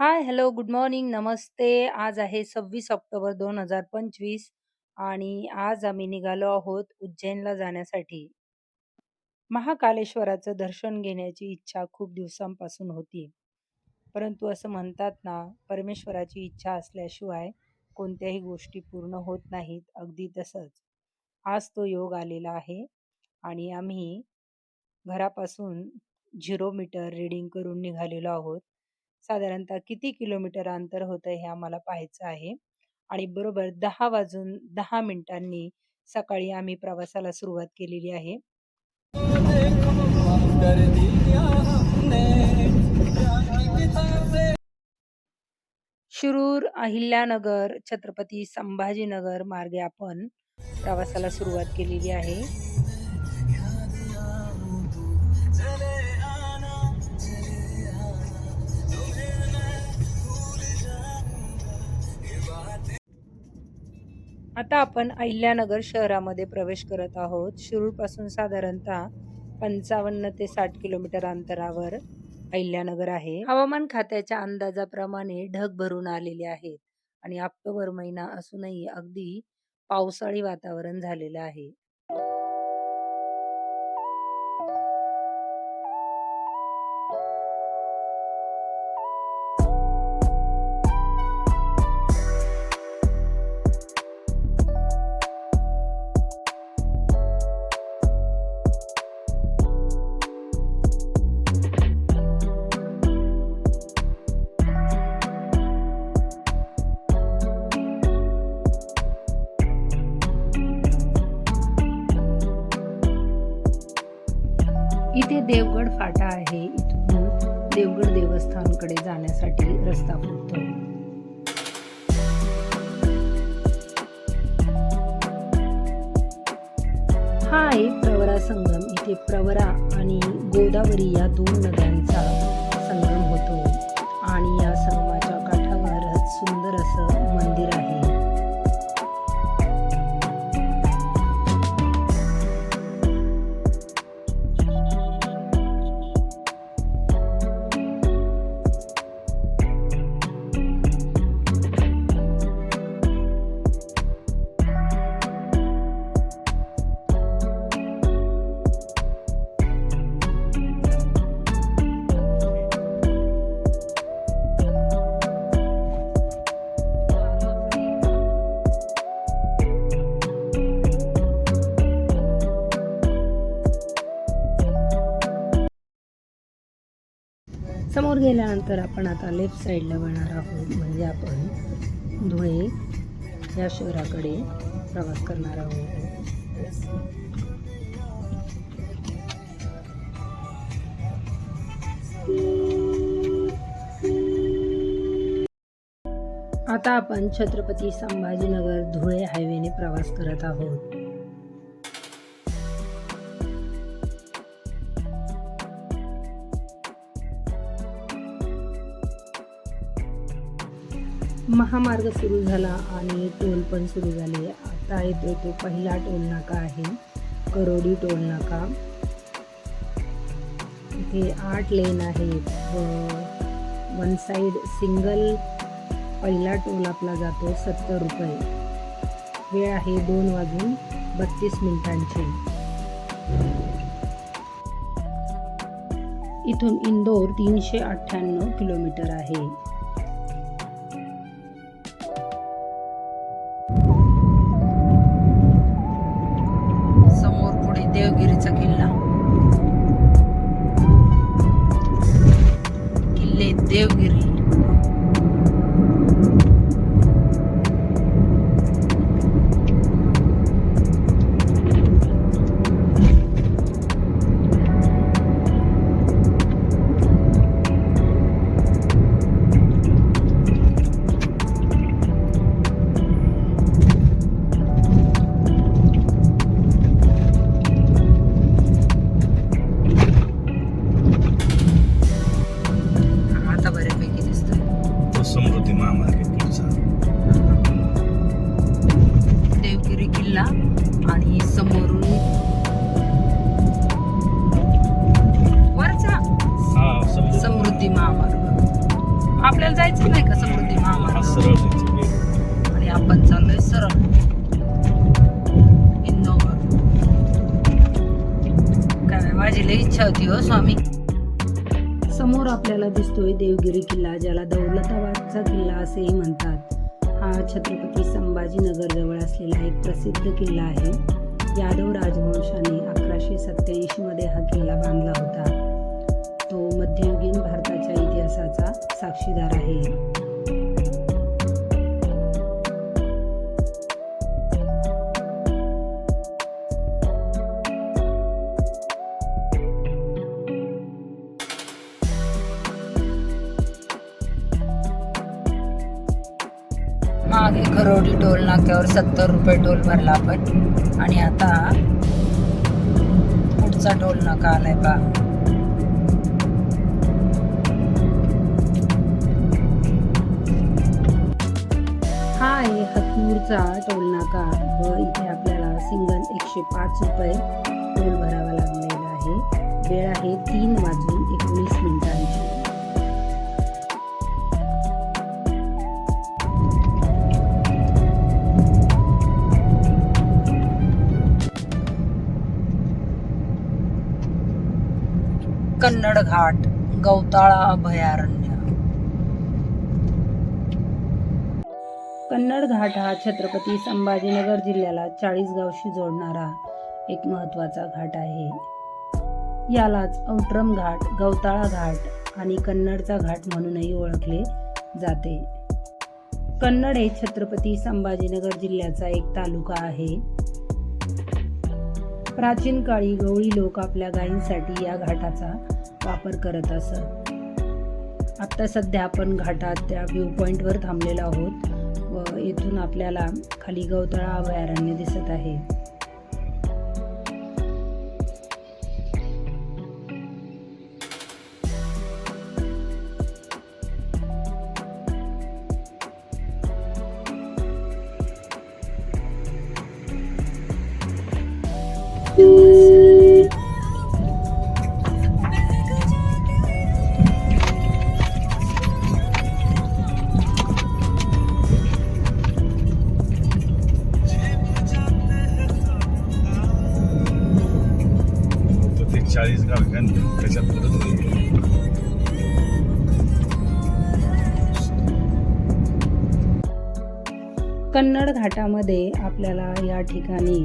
हाय, hello, good morning, नमस्ते. आज आहे 26 ऑक्टोबर 2025 आणि आज आम्ही निघालो आहोत उज्जैनला जाण्यासाठी. महाकालेश्वराचं दर्शन घेण्याची इच्छा खूप दिवसांपासून होती. परंतु असं म्हणतात ना, परमेश्वराची इच्छा असल्याशिवाय कोणत्याही गोष्टी पूर्ण होत नाहीत. अगदी तसंच. आज तो योग आलेला आहे आणि आम्ही घरापासून झिरो मीटर रीडिंग करून निघालेलो आहोत. साधारणतः किती किलोमीटर अंतर होतं हे आम्हाला पाहायचं आहे आणि बरोबर दहा वाजून दहा मिनिटांनी सकाळी आम्ही प्रवासाला सुरुवात केलेली आहे. शिरूर, अहिल्यानगर, छत्रपती संभाजीनगर मार्गे आपण प्रवासाला सुरुवात केलेली आहे. आता आपण अहिल्यानगर शहरामध्ये प्रवेश करत आहोत. शिरूरपासून साधारणतः 55 ते साठ किलोमीटर अंतरावर अहिल्यानगर आहे. हवामान खात्याच्या अंदाजाप्रमाणे ढग भरून आलेले आहेत आणि ऑक्टोबर महिना असूनही अगदी पावसाळी वातावरण झालेलं आहे. फाटा आहे. इथून देवगड देवस्थानकडे जाण्यासाठी रस्ता फुटतो. हा आहे प्रवरा संगम. इथे प्रवरा आणि गोदावरी या दोन नद्यांचा संगम होतो आणि या संगम गेल्यानंतर आपण आता लेफ्ट साईडला वळणार आहोत. म्हणजे आपण धुळे या शहराकडे प्रवास करणार आहोत. आता आपण छत्रपती संभाजीनगर धुळे हायवेने प्रवास करत आहोत. महामार्ग सुरू झाला आणि टोल पण सुरू झाले. आता येतो तो पहिला टोल नाका आहे करोडी टोल नाका. इथे आठ लेन आहेत. व वन साईड सिंगल पहिला टोल आपला जातो सत्तर रुपये. वेळ आहे दोन वाजून बत्तीस मिनिटांची. इथून इंदोर तीनशे अठ्ठ्याण्णव किलोमीटर आहे. इच्छा होती हो स्वामी. समोर आपल्याला दिसतोय देवगिरी किल्ला ज्याला दौलताबादचा किल्ला असेही म्हणतात. हा छत्रपती संभाजीनगर जवळ असलेला एक प्रसिद्ध किल्ला आहे. यादव राजवंशाने अकराशे सत्याऐंशी मध्ये हा किल्ला बांधला होता. तो मध्ययुगीन भारताच्या इतिहासाचा साक्षीदार आहे. मागे खरोडी टोल नाक्यावर सत्तर रुपये टोल भरला आपण. आणि आता पुढचा टोल नाका आलाय बा हा आहे हतनूरचा टोल नाका. व इथे आपल्याला सिंगल एकशे पाच रुपये टोल भरावा लागलेला आहे. वेळ आहे तीन वाजून एकोणीस मिनिटांची. कन्नड घाट गवताळा अभयारण्य. कन्नड घाट हा छत्रपती संभाजीनगर जिल्ह्याला चाळीसगावशी जोडणारा एक महत्त्वाचा घाट आहे. यालाच औट्रम घाट गवताळा घाट आणि कन्नडचा घाट म्हणूनही ओळखले जाते. कन्नड हे छत्रपती संभाजीनगर जिल्ह्याचा एक तालुका आहे. प्राचीन काळी गवळी लोक आपल्या गायींसाठी या घाटाचा वापर करत असत. आता सध्या आपण घाटात त्या व्ह्यू पॉईंटवर थांबलेलो आहोत व येथून आपल्याला खाली गवतळा अभयारण्य दिसत आहे. घाटामध्ये आपल्याला या ठिकाणी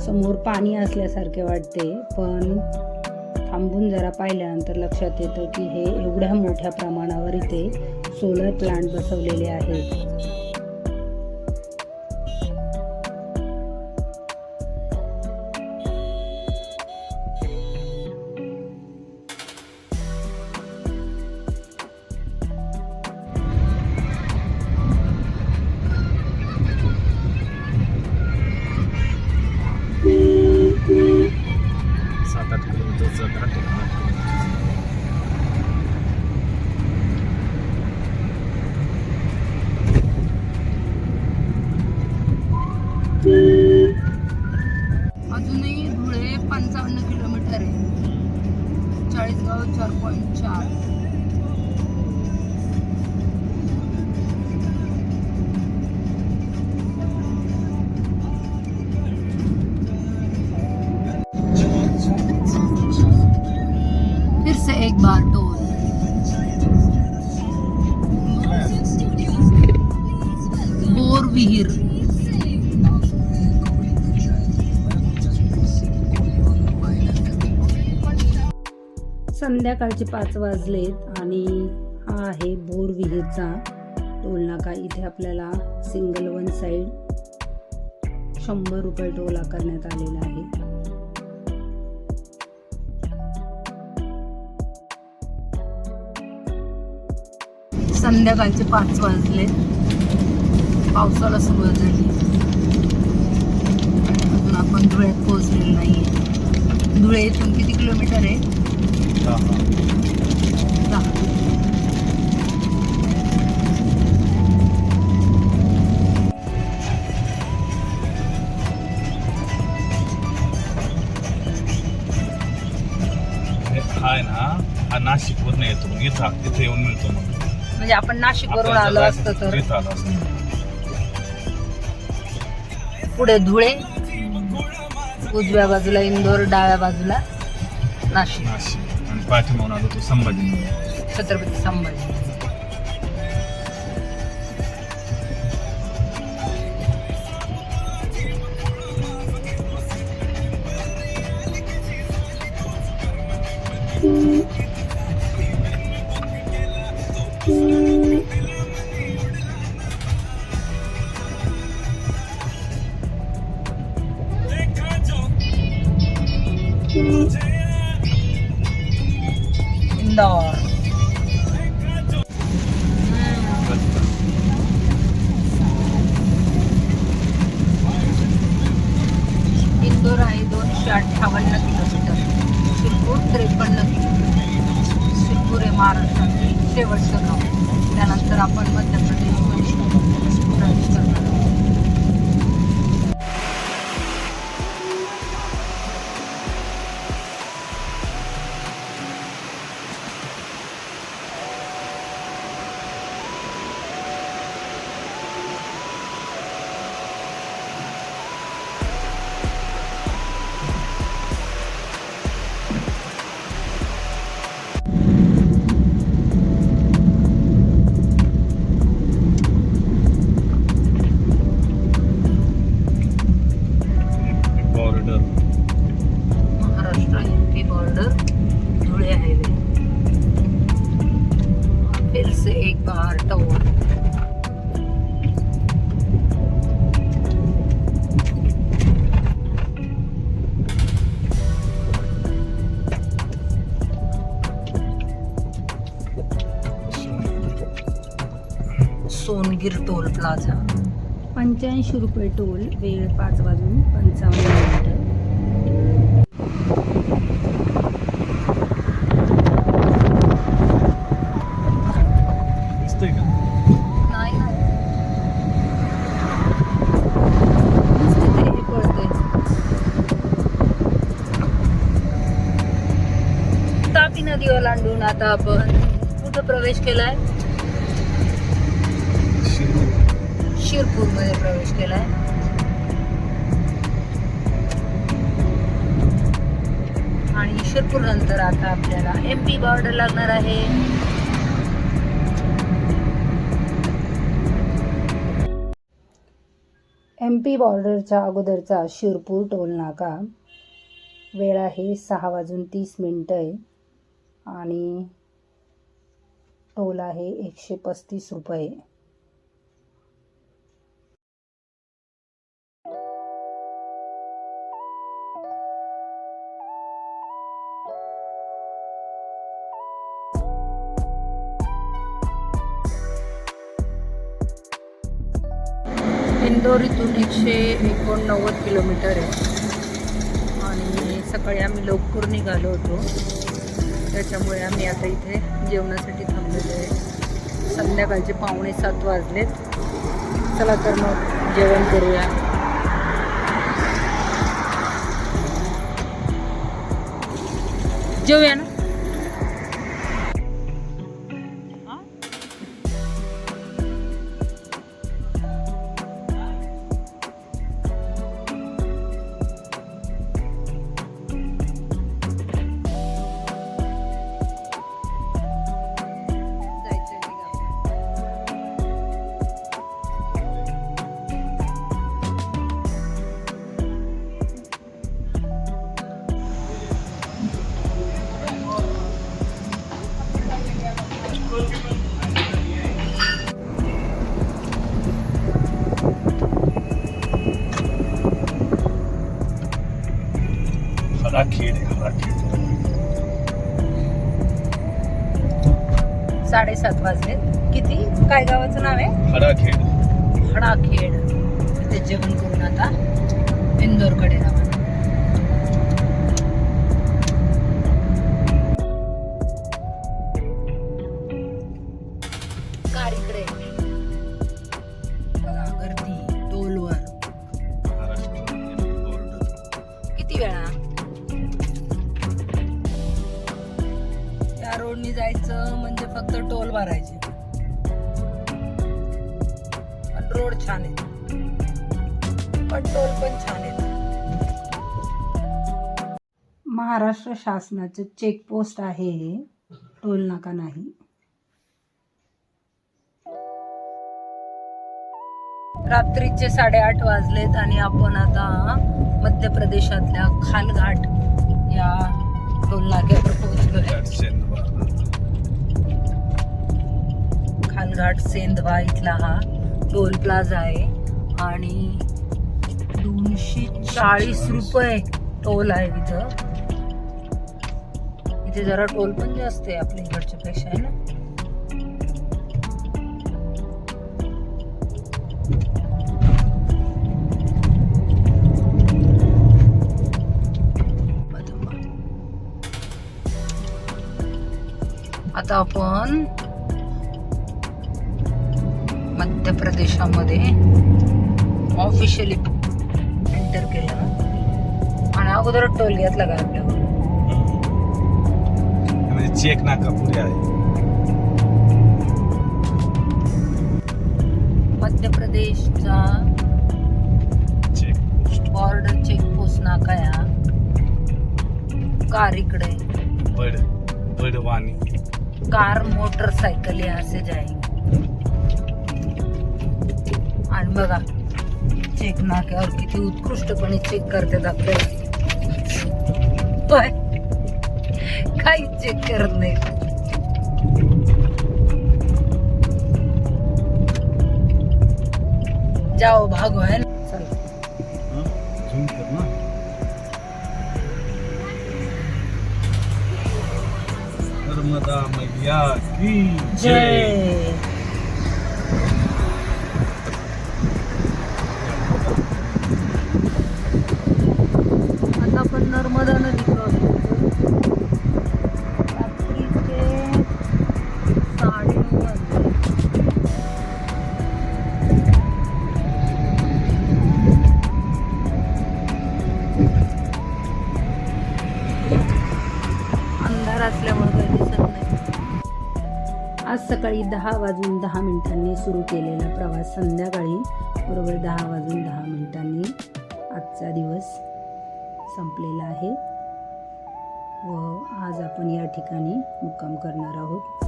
समोर पाणी असल्यासारखे वाटते पण थांबून जरा पाहिल्यानंतर लक्षात येतं की हे एवढ्या मोठ्या प्रमाणावर इथे सोलर प्लांट बसवलेले आहेत. संध्याकाळचे पाच वाजलेत आणि हा आहे बोर विहीरचा. टोल नाका इथे आपल्याला सिंगल वन साईड शंभर रुपये टोल आकारण्यात आलेला आहे. संध्याकाळचे पाच वाजले पावसाला सुरुवात झाली. अजून आपण धुळ्यात पोहोचलेलो नाही धुळे इथून किती किलोमीटर आहे? हा, नाशिक वरून येतो मग इथं इथे येऊन मिळतो मग. म्हणजे आपण नाशिक वरून आलो असतो तर. तिथं आलो असतो. पुढे धुळे उजव्या बाजूला इंदोर डाव्या बाजूला नाशिक. नाशिक. आणि पाठीमागून आलो तो संभाजी छत्रपती संभाजी आहे दोनशे अठ्ठावन्न किलोमीटर. शिरपूर त्रेपन्न किलोमीटर. शिरपूर हे महाराष्ट्रातील शेवटचं गाव त्यानंतर आपण मध्य प्रदेशमध्ये प्रवेश करणार सोनगीर टोल प्लाझा. पंच्याऐंशी रुपये टोल वेळ पाच वाजून पंचावन्न मिनिटं. नाही हे तापी नदी ओलांडून आता आपण कुठं प्रवेश केलाय. शिरपूरमध्ये प्रवेश केलाय. आणि शिरपूर नंतर आता आपल्याला एम पी बॉर्डर लागणार आहे. एम पी बॉर्डरच्या अगोदरचा शिरपूर टोल नाका. वेळ आहे सहा वाजून तीस मिनटं. आहे आणि टोल आहे एकशे पस्तीस रुपये. इंदोर इथून एकशे एकोणनव्वद किलोमीटर आहे. आणि सकाळी आम्ही लवकर निघालो होतो. त्याच्यामुळे आम्ही आता इथे जेवणासाठी थांबलेलो आहे. संध्याकाळचे पावणे सात वाजलेत. चला तर मग जेवण करूया. जेवूया ना? साडेसात वाजले. किती? काय गावाचं नाव आहे? हराखेड. हडाखेड तिथे जेवण करून आता इंदोरकडे रोडनी जायचं म्हणजे फक्त टोल भरायचे. रोड छान आहे. पण टोल पण छान आहे. महाराष्ट्र शासनाचं चेकपोस्ट आहे. हे टोल नाका नाही. रात्रीचे साडेआठ वाजलेत आणि आपण आता मध्य प्रदेशातल्या खालघाट या टोल नाक्यावर पोहोचलोय. खालघाट सेंधवा इथला हा टोल प्लाझा आहे. आणि दोनशे चाळीस रुपये टोल आहे इथं. इथे जरा टोल पण जास्त आहे आपल्या इकडच्या पेक्षा आहे ना? आता आपण मध्य प्रदेशामध्ये ऑफिशियली एंटर केलं. आणि अगोदर टोल घेतला का आपल्यावर. म्हणजे चेक नाका पुढे आहे. मध्य प्रदेशचा चेक पोस्ट. बॉर्डर चेकपोस्ट नाका या. कार इकडे. बड बडवानी कार मोटरसायकल यहाँ से जाएंगे बघा. चेक नाक्यावर किती उत्कृष्टपणे चेक करतात आपल्याला होय. काहीच चेक करत नाही. जाओ भागो है ना? नर्मदा मैया की जय जय आता आपण नर्मदा रात्रीचे साडेनऊ वाजले. अंधार असल्यामुळे काही दिसत नाही. आज सकाळी दहा वाजून दहा मिनिटांनी सुरू केलेला प्रवास संध्याकाळी बरोबर दहा वाजून दहा. आज आपण या ठिकाणी मुक्काम करणार आहोत.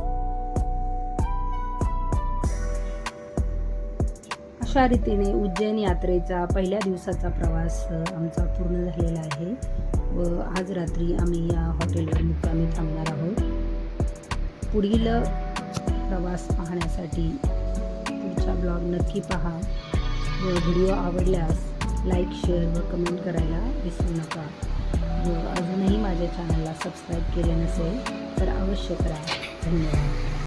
अशा रीतीने उज्जैन यात्रेचा पहिल्या दिवसाचा प्रवास आमचा पूर्ण झालेला आहे व आज रात्री आम्ही या हॉटेलवर मुक्कामी थांबणार आहोत. पुढील प्रवास पाहण्यासाठी पुढचा ब्लॉग नक्की पहा व व्हिडिओ आवडल्यास लाईक शेअर व कमेंट करायला विसरू नका. जो अजूनही माझ्या चॅनलला सबस्क्राईब केले नसेल तर अवश्य करा. धन्यवाद.